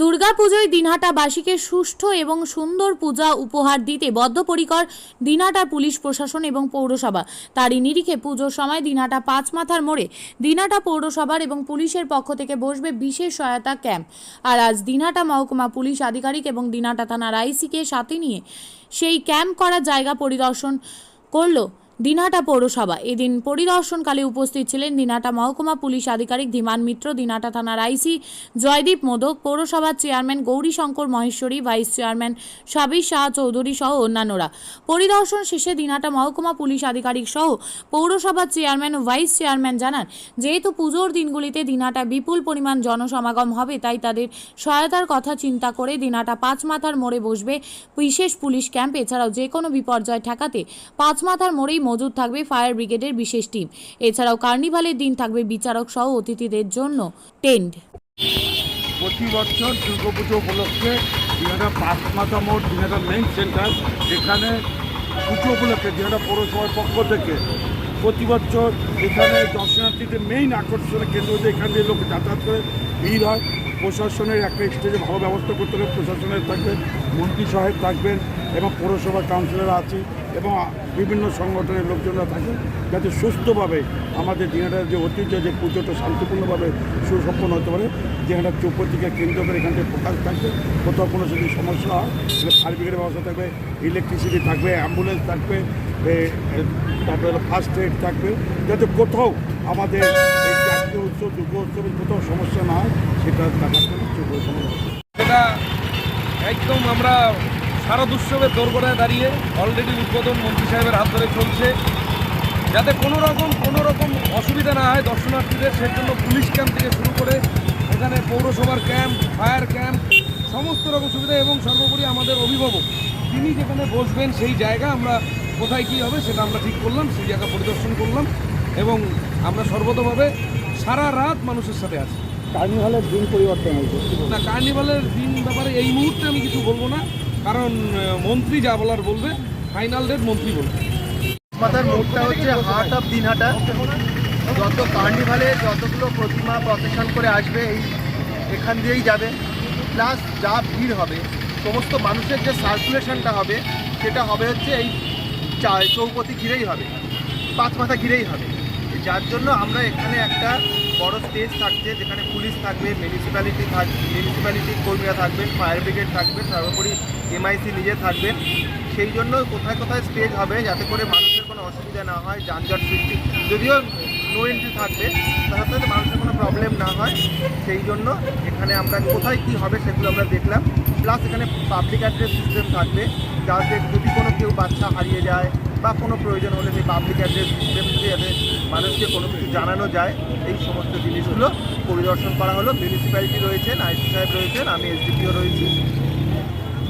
দুর্গাপুজোয় দিনহাটাবাসীকে সুষ্ঠু এবং সুন্দর পূজা উপহার দিতে বদ্ধপরিকর দিনহাটা পুলিশ প্রশাসন এবং পৌরসভা। তারই নিরিখে পুজোর সময় দিনহাটা পাঁচ মাথার মোড়ে দিনহাটা পৌরসভার এবং পুলিশের পক্ষ থেকে বসবে বিশেষ সহায়তা ক্যাম্প। আর আজ দিনহাটা মহকুমা পুলিশ আধিকারিক এবং দিনহাটা থানার আইসিকে সাথে নিয়ে সেই ক্যাম্প করা জায়গা পরিদর্শন করল দিনহাটা পৌরসভা। এদিন পরিদর্শনকালে উপস্থিত ছিলেন দিনহাটা মহকুমা পুলিশ আধিকারিক ধীমান মিত্র দিনহাটা থানার আইসি জয়দীপ মোদক, পৌরসভার chairman Gaurishankar Maheshwari, vice chairman Sabir Shah Chowdhury সহ অন্যান্যরা। পরিদর্শন শেষে দিনহাটা মহকুমা পুলিশ আধিকারিক সহ পৌরসভার চেয়ারম্যান ও ভাইস চেয়ারম্যান জানান, যেহেতু পুজোর দিনগুলিতে দিনহাটা বিপুল পরিমাণ জনসমাগম হবে, তাই তাদের সহায়তার কথা চিন্তা করে দিনহাটা পাঁচ মাথার মোড়ে বসবে বিশেষ পুলিশ ক্যাম্প। এছাড়াও যে কোনো বিপর্যয় ঠেকাতে পাঁচ মাথার মোড়েই মজুদ থাকবে ফায়ার ব্রিগেডের বিশেষ টিম। এছাড়াও কার্নিভালের দিন থাকবে বিচারক সহ অতিথিদের জন্য টেন্ট। প্রতি বছর দুর্গাপুজো উপলক্ষে দিনাটা পাঁচ মাথা মোড় দিনাটা মেইন সেন্টার এখানে পুজো উপলক্ষে দিনাটা পৌরসভার পক্ষ থেকে প্রতি বছর এখানে দর্শনার্থীদের মেইন আকর্ষণের কেন্দ্র এখান দিয়ে লোক যাতায়াত করে। ভিড় হয়। প্রশাসনের একটা স্টেজে ভালো ব্যবস্থা করতে হবে প্রশাসনের থাকবেন, মন্ত্রী সাহেব থাকবেন এবং পৌরসভা কাউন্সিলর আছে এবং বিভিন্ন সংগঠনের লোকজনরা থাকে যাতে সুস্থভাবে আমাদের দিনাটার যে ঐতিহ্য, যে পুজোটা শান্তিপূর্ণভাবে সুসম্পন্ন হতে পারে দিনাটার চৌপতিকে কেন্দ্র করে এখান থেকে ফোকাস থাকবে, কোথাও কোনো যদি সমস্যা হয় ব্রিগেডের ব্যবস্থা থাকবে ইলেকট্রিসিটি থাকবে অ্যাম্বুলেন্স থাকবে তারপরে ফার্স্ট এড থাকবে, যাতে কোথাও আমাদের জাতীয় উৎসব দুর্গা উৎসবের কোথাও সমস্যা না হয় সেটা এটা একদম আমরা সারা উৎসবের দোরগোড়ায় দাঁড়িয়ে অলরেডি উদ্বোধন মন্ত্রী সাহেবের হাত ধরে চলছে। যাতে কোনো রকম কোনো রকম অসুবিধা না হয় দর্শনার্থীদের সেই জন্য পুলিশ ক্যাম্প থেকে শুরু করে এখানে পৌরসভার ক্যাম্প, ফায়ার ক্যাম্প, সমস্ত রকম সুবিধা এবং সর্বোপরি আমাদের অভিভাবক, তিনি যেখানে বসবেন সেই জায়গা আমরা কোথায় কী হবে সেটা আমরা ঠিক করলাম, সেই জায়গা পরিদর্শন করলাম এবং আমরা সর্বতভাবে সারা রাত মানুষের সাথে আছি। কার্নিভালের দিন পরিবর্তন হয়েছে। না কার্নিভালের দিন ব্যাপারে এই মুহূর্তে আমি কিছু বলব না কারণ মন্ত্রী যা বলার বলবে ফাইনাল ডেট মন্ত্রী বলবে। মাথার মোড়টা হচ্ছে হার্ট অফ দিনহাটা। যত কার্নিভালে যতগুলো প্রতিমা প্রসেশন করে আসবে এই এখান দিয়েই যাবে। প্লাস যা ভিড় হবে সমস্ত মানুষের যে সার্কুলেশনটা হবে সেটা হবে হচ্ছে এই চৌপতি ঘিরেই হবে পাঁচ মাথা ঘিরেই হবে। যার জন্য আমরা এখানে একটা বড় স্টেজ থাকছে যেখানে পুলিশ থাকবে মিউনিসিপ্যালিটি থাক মিউনিসিপ্যালিটির কর্মীরা থাকবেন ফায়ার ব্রিগেড থাকবে সর্বোপরি এমআইসি নিজে থাকবেন। সেই জন্য কোথায় কোথায় স্টেজ হবে যাতে করে মানুষের কোনো অসুবিধা না হয়, যানজট সৃষ্টি, যদিও নো এন্ট্রি থাকবে সাথে মানুষের কোনো প্রবলেম না হয়, সেই জন্য এখানে আমরা কোথায় কি হবে সেগুলো আমরা দেখলাম। প্লাস এখানে পাবলিক অ্যাড্রেস সিস্টেম থাকবে, যাতে যদি কোনো কেউ বাচ্চা হারিয়ে যায় বা কোনো প্রয়োজন হলে সেই পাবলিক অ্যাড্রেস থেকে যাতে মানুষকে কোনো কিছু জানানো যায়, এই সমস্ত জিনিসগুলো পরিদর্শন করা হলো। মিউনিসিপ্যালিটি রয়েছেন, আইসি সাহেব রয়েছেন, আমি এসডিপিও রয়েছি।